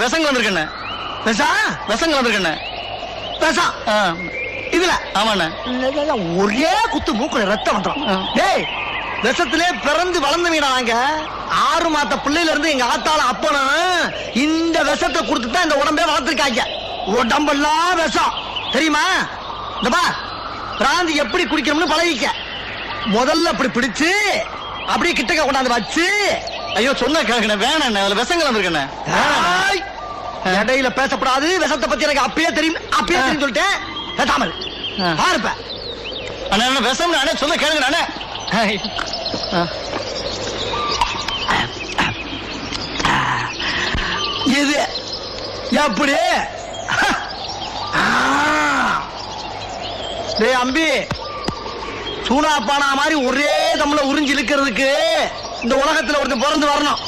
விஷம் வந்திருக்கண்ணே. பேசா விஷம் வந்திருக்கண்ணே. பேசா இதுல? ஆமாண்ணே. ஒரே குத்து மூக்குல ரத்தம் வந்துடும். டேய் விஷத்திலே பிறந்து வளர்ந்தவீடா நாங்க ஆறு மாத்த பிள்ளையில இருந்து எங்க ஆத்தால அப்பனும் இந்த விஷத்தை கொடுத்து தான் இந்த உடம்பே வளர்த்துருக்காங்க. உடம்பெல்லாம் விஷம். தெரியுமா? இந்த பா பிராந்தி எப்படி குடிக்கணும்னு பழகிக்க. முதல்ல அப்படி பிடிச்சு அப்படியே கிட்டக்க கொண்டாந்து வச்சு ஐயோ சொன்ன கேட்கண்ணே வேணாண்ணே அதுல விஷம் வந்திருக்கண்ணே. ஆய்! இடையில பேசப்படாது. விஷத்தை பத்தி எனக்கு அப்பயே தெரியும். அப்பயே. தெரியும் சொல்லிட்டேன். பேசாமல். பாருப்ப. அண்ணா அண்ணா விஷம் அண்ணே சொல்ல கேளுங்க அண்ணே. இது எப்படி. டேய் அம்பி. சூனா பானா மாதிரி ஒரே தமிழ உறிஞ்சு இழுக்கிறதுக்கு இந்த உலகத்துல ஒருத்தன் பிறந்து வரணும்.